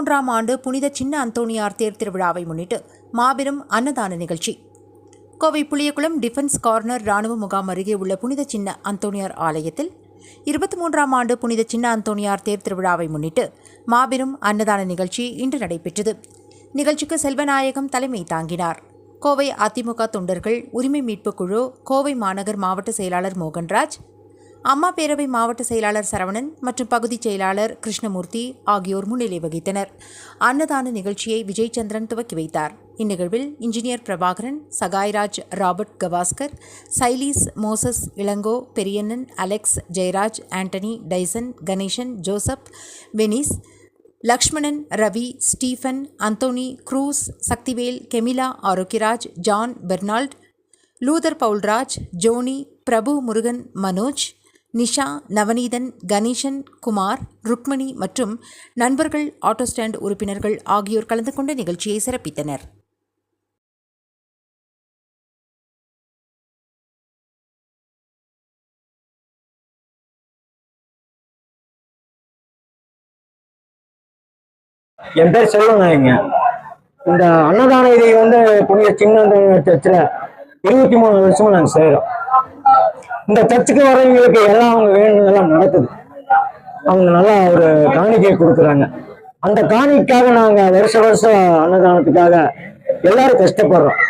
மூன்றாம் ஆண்டு புனித சின்ன அந்தோணியார் தேர் திருவிழாவை முன்னிட்டு மாபெரும் அன்னதான நிகழ்ச்சி. கோவை புளியகுளம் டிஃபென்ஸ் கார்னர் ராணுவ முகாம் அருகே உள்ள புனித சின்ன அந்தோணியார் ஆலயத்தில் இருபத்தி மூன்றாம் ஆண்டு புனித சின்ன அந்தோணியார் தேர் திருவிழாவை முன்னிட்டு மாபெரும் அன்னதான நிகழ்ச்சி இன்று நடைபெற்றது. நிகழ்ச்சிக்கு செல்வநாயகம் தலைமை தாங்கினார். கோவை அதிமுக தொண்டர்கள் உரிமை மீட்புக் குழு கோவை மாநகர் மாவட்ட செயலாளர் மோகன்ராஜ் அம்மா பேரவை மாவட்ட செயலாளர் சரவணன் மற்றும் பகுதிச் செயலாளர் கிருஷ்ணமூர்த்தி ஆகியோர் முன்னிலை வகித்தனர். அன்னதான நிகழ்ச்சியை விஜய் சந்திரன் துவக்கி வைத்தார். இந்நிகழ்வில் engineer Prabhakaran Sahayaraj Robert Gavaskar சைலீஸ் Moses Ilango Periyannan Alex Jeyaraj Antony Tyson Ganesan Joseph Venis Lakshmanan Ravi Stephen Anthony Cruz Sakthivel Camila Arokiaraj John Bernard Luther Paulraj Johnny Prabhu Murugan Manoj Nisha Navaneethan Ganesan Kumar Rukmani மற்றும் நண்பர்கள் auto stand உறுப்பினர்கள் ஆகியோர் கலந்து கொண்ட நிகழ்ச்சியை சிறப்பித்தனர். என் பேர் செல்வநாயங்க இந்த அன்னதான இதை வந்து புனித சின்ன சர்ச்சில் இருபத்தி மூணு வருஷமா நாங்கள் செய்கிறோம். இந்த சர்ச்சுக்கு வரவங்களுக்கு எல்லாம் அவங்க வேணுங்கெல்லாம் நடக்குது. அவங்க நல்லா ஒரு காணிக்கை கொடுக்குறாங்க. அந்த காணிக்காக நாங்கள் வருஷ வருஷம் அன்னதானத்துக்காக எல்லாரும் கஷ்டப்படுறோம்.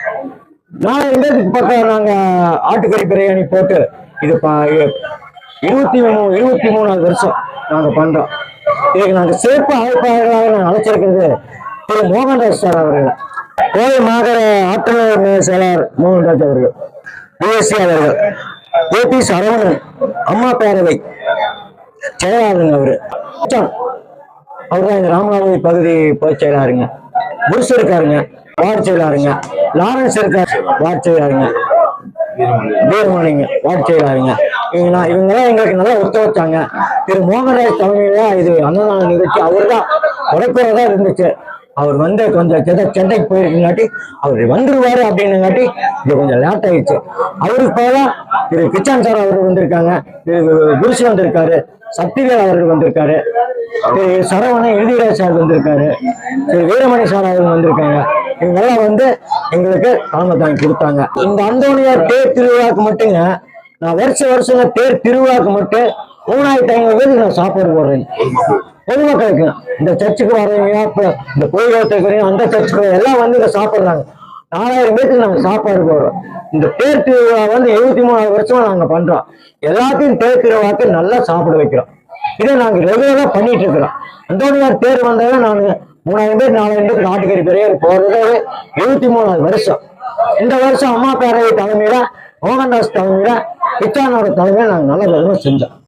நான் பேருக்கு பக்கம் நாங்கள் ஆட்டுக்கறி பிரியாணி போட்டு இது இருபத்தி மூணு இருபத்தி மூணாவது வருஷம் நாங்கள் பண்ணுறோம் இதுக்கு நாங்கள் சிறப்பு அழைப்பாளர்களாக நாங்கள் அழைச்சிருக்கிறது திரு மோகன்ராஜ் சார் அவர்கள். கோவை மாகர ஆற்றல் செயலாளர் மோகன்ராஜ் அவர்கள் பிஎஸ்சி அவர்கள். ஏ பி சரவணன் அம்மா பேரவை செயலாளருங்க அவரு. அவர்தான் அவர் தான் இந்த ராமநாதபுரி பகுதி பொதுச் செயலாருங்க புருஷ் இருக்காருங்க வார்டு செயலாருங்க லாரன்ஸ் இருக்காரு வார்டு செயலாருங்க வீரமணிங்க வார்டு செயலாருங்க இவங்க இவங்களாம் எங்களுக்கு நல்லா ஒத்துழைச்சாங்க திரு மோகன்ராஜ் தலைமையில இது அன்னதான நிகழ்ச்சி அவர் தான் இருந்துச்சு. அவர் வந்து கொஞ்சம் கெத சென்னைக்கு போயிருக்குங்காட்டி அவர் வந்துருவாரு அப்படின்னுங்காட்டி இது கொஞ்சம் லேட் ஆயிடுச்சு. அவருக்கு போல திரு கிச்சான் சார் அவர் வந்திருக்காங்க. திரு குருசி வந்திருக்காரு சக்திவேல் அவர்கள் வந்திருக்காரு திரு சரவணன் எழுதிராஜ் சார் வந்திருக்காரு திரு வீரமணி சார் அவர்கள் வந்திருக்காங்க. இவங்கெல்லாம் வந்து எங்களுக்கு தலைமை தாங்கி கொடுத்தாங்க. இந்த அந்தோனியார் தேர் திருவிழாவுக்கு மட்டுங்க நான் வருஷ வருஷம் தேர் திருவிழாவுக்கு மட்டும் மூணாயிரத்தி ஐநூறு பேருக்கு நான் சாப்பாடு போடுறேன். பொதுமக்களுக்கு இந்த சர்ச்சுக்கு வரவங்க இந்த கோயிலத்துக்கு அந்த சர்ச்சுக்கு எல்லாம் வந்து இதை சாப்பிட்றாங்க. நாலாயிரம் பேருக்கு நாங்க சாப்பாடு போடுறோம். இந்த தேர் திருவிழா வந்து எழுபத்தி மூணாவது வருஷமா நாங்க பண்றோம். எல்லாத்தையும் தேர் திருவிழாக்கு நல்லா சாப்பிட வைக்கிறோம். இதை நாங்க ரெகுலராக பண்ணிட்டு இருக்கிறோம். அந்தோனியார் தேர் வந்தாலும் நாங்க மூணாயிரம் பேர் நாலாயிரம் பேருக்கு நாட்டுக்கறி பெரிய போறதே எழுபத்தி மூணாவது வருஷம். இந்த வருஷம் அம்மா பேரவை தலைமையில மோகன்தாஸ் தலைமையில பிச்சானோட தலைமையில நாங்க நல்ல விதமா செஞ்சோம்.